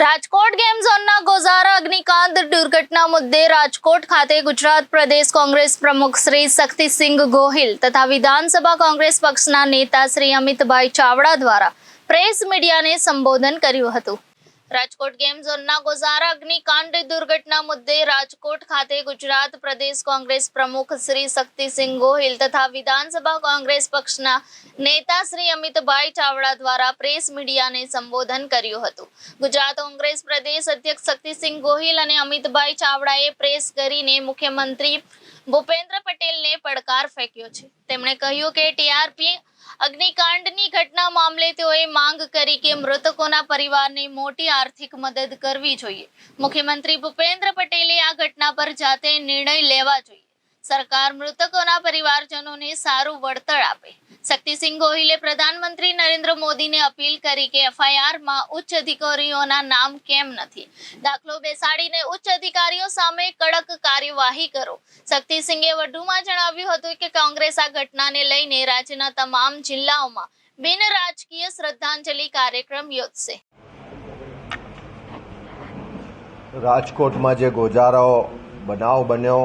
Rajkot game ઝોનના ગોઝારા અગ્નિકાંડ દુર્ઘટના મુદ્દે રાજકોટ ખાતે ગુજરાત પ્રદેશ કોંગ્રેસ પ્રમુખ શ્રી શક્તિસિંહ ગોહિલ તથા વિધાનસભા કોંગ્રેસ પક્ષના નેતા શ્રી અમિતભાઈ ચાવડા દ્વારા પ્રેસ મીડિયાને સંબોધન કર્યું હતું. રાજકોટ ગેમ ઝોનના ગોઝારા અગ્નિકાંડ દુર્ઘટના મુદ્દે રાજકોટ ખાતે ગુજરાત પ્રદેશ કોંગ્રેસ પ્રમુખ શ્રી શક્તિસિંહ ગોહિલ તથા વિધાનસભા કોંગ્રેસ પક્ષના નેતા શ્રી અમિતભાઈ ચાવડા દ્વારા પ્રેસ મીડિયાને સંબોધન કર્યું હતું. ગુજરાત કોંગ્રેસ પ્રદેશ અધ્યક્ષ શક્તિસિંહ ગોહિલ અને અમિતભાઈ ચાવડાએ પ્રેસ કરીને મુખ્યમંત્રી ભૂપેન્દ્ર પટેલને પડકાર ફેંક્યો છે. તેમણે કહ્યું કે ટીઆરપી અગ્નિકાંડની ઘટના મામલે તેઓએ માંગ કરી કે મૃતકોના પરિવારને મોટી આર્થિક મદદ કરવી જોઈએ. મુખ્યમંત્રી ભૂપેન્દ્ર પટેલે આ ઘટના પર જાતે નિર્ણય લેવા જોઈએ. સરકાર મૃતકોના પરિવારજનોને સારું વળતર આપે. શક્તિસિંહ ગોહિલે પ્રધાનમંત્રી નરેન્દ્ર મોદીને અપીલ કરી કે એફઆઈઆરમાં ઉચ્ચ અધિકારીઓના નામ કેમ નથી. દાખલો બેસાડીને ઉચ્ચ અધિકારીઓ સામે કડક કાર્યવાહી કરો. શક્તિસિંહે વધુમાં જણાવ્યું હતું કે કોંગ્રેસ આ ઘટનાને લઈને રાજ્યના તમામ જિલ્લાઓમાં બિન રાજકીય શ્રદ્ધાંજલિ કાર્યક્રમ યોજશે. રાજકોટમાં જે ગોજારો બનાવ બન્યો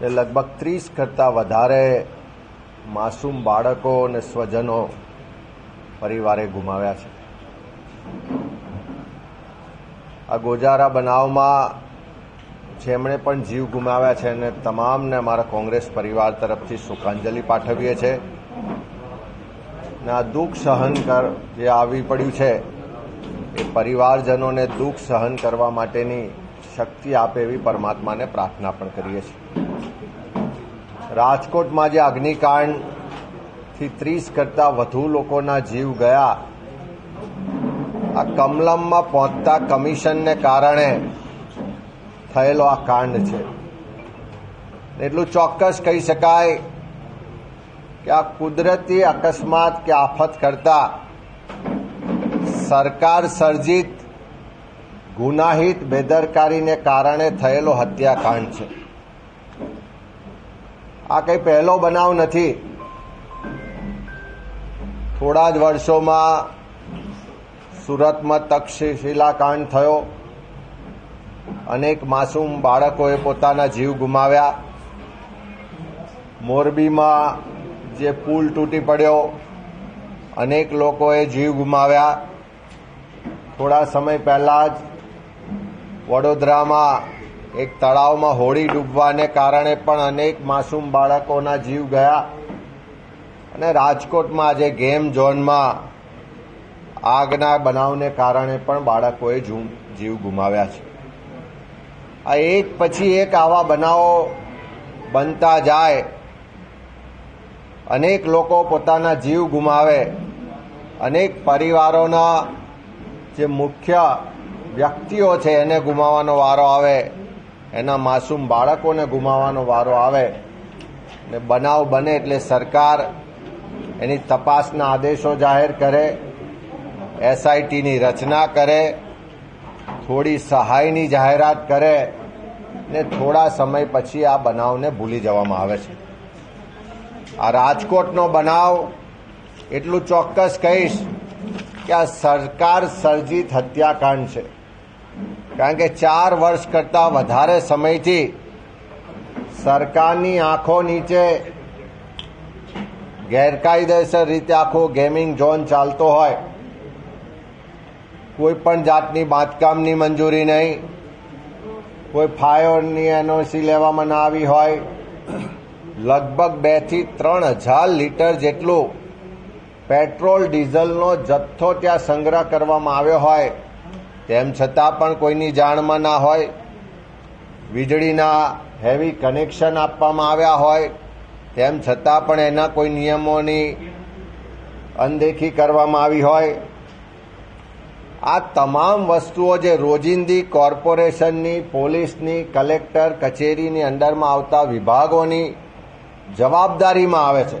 એ લગભગ ત્રીસ કરતાં વધારે માસૂમ બાળકો અને સ્વજનો પરિવારે ગુમાવ્યા છે. આ ગોજારા બનાવમાં જેમણે પણ જીવ ગુમાવ્યા છે અને તમામને અમારા કોંગ્રેસ પરિવાર તરફથી શોકાંજલિ પાઠવીએ છીએ અને આ દુઃખ સહન કર, જે આવી પડ્યું છે, એ પરિવારજનોને દુઃખ સહન કરવા માટેની શક્તિ આપે એવી પરમાત્માને પ્રાર્થના પણ કરીએ છીએ. રાજકોટમાં જે અગ્નિકાંડથી ત્રીસ કરતાં વધુ લોકોના જીવ ગયા. આ કમલમમાં પહોંચતા કમિશનને કારણે થયેલો આ કાંડ છે. એટલું ચોક્કસ કહી શકાય કે આ કુદરતી અકસ્માત કે આફત કરતા સરકાર સર્જિત ગુનાહિત બેદરકારીને કારણે થયેલો હત્યાકાંડ છે. આ કંઈ પહેલો બનાવ નથી. થોડા જ વર્ષોમાં સુરતમાં તક્ષશિલાકાંડ થયો. અનેક માસૂમ બાળકોએ પોતાના જીવ ગુમાવ્યા. મોરબીમાં જે પુલ તૂટી પડ્યો, અનેક લોકોએ જીવ ગુમાવ્યા. થોડા સમય પહેલાં જ વડોદરામાં એક તળાવમાં હોળી ડૂબવાને કારણે પણ અનેક માસૂમ બાળકોના જીવ ગયા. અને રાજકોટમાં આજે ગેમ ઝોનમાં આગના બનાવને કારણે પણ બાળકોએ જીવ ગુમાવ્યા છે. આ એક પછી એક આવા બનાવો બનતા જાય. અનેક લોકો પોતાના જીવ ગુમાવે. અનેક પરિવારોના જે મુખ્ય વ્યક્તિઓ છે એને ગુમાવવાનો વારો આવે. એના માસૂમ બાળકોને ગુમાવવાનો વારો આવે ને બનાવ બને એટલે સરકાર એની તપાસના આદેશો જાહેર કરે, એસઆઈટીની રચના કરે, થોડી સહાયની જાહેરાત કરે ને થોડા સમય પછી આ બનાવને ભૂલી જવામાં આવે છે. આ રાજકોટનો બનાવ એટલું ચોક્કસ કહીશ કે આ સરકાર સર્જિત હત્યાકાંડ છે. કારણ કે ચાર વર્ષ કરતાં વધારે સમયથી સરકારની આંખો નીચે ગેરકાયદેસર રીતે આખો ગેમિંગ ઝોન ચાલતો હોય, કોઈ પણ જાતની બાંધકામની મંજૂરી નહીં, કોઈ ફાયરની એનઓસી લેવામાં ના આવી હોય, લગભગ બેથી ત્રણ હજાર લીટર જેટલું પેટ્રોલ, ડીઝલનો જથ્થો ત્યાં સંગ્રહ કરવામાં આવ્યો હોય. તેમ છતાં પણ કોઈની જાણમાં ના હોય, વીજળીના હેવી કનેક્શન આપવામાં આવ્યા હોય, તેમ છતાં પણ એના કોઈ નિયમોની અનદેખી કરવામાં આવી હોય. આ તમામ વસ્તુઓ જે રોજિંદી કોર્પોરેશનની, પોલીસની, કલેક્ટર કચેરીની અંડરમાં આવતા વિભાગોની જવાબદારીમાં આવે છે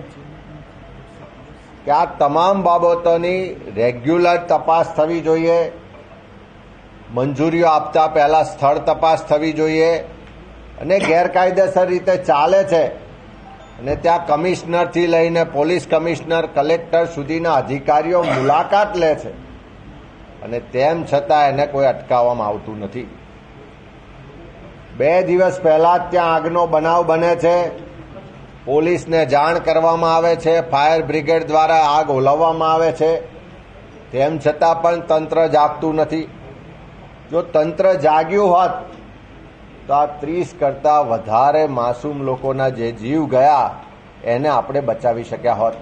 કે આ તમામ બાબતોની રેગ્યુલર તપાસ થવી જોઈએ. મંજૂરીઓ આપતા પહેલા સ્થળ તપાસ થવી જોઈએ અને ગેરકાયદેસર રીતે ચાલે છે. અને ત્યાં કમિશનરથી લઈને પોલીસ કમિશનર, કલેક્ટર સુધીના અધિકારીઓ મુલાકાત લે છે. અને તેમ છતાં એને કોઈ અટકાવવામાં આવતું નથી. બે દિવસ પહેલા ત્યાં આગનો બનાવ બને છે. પોલીસને જાણ કરવામાં આવે છે. ફાયર બ્રિગેડ દ્વારા આગ ઓલવવામાં આવે છે. તેમ છતાં પણ તંત્ર જાગતું નથી. જો તંત્ર જાગ્યું હોત, તો આ ત્રીસ કરતાં વધારે માસૂમ લોકોના જે જીવ ગયા, એને આપણે બચાવી શક્યા હોત.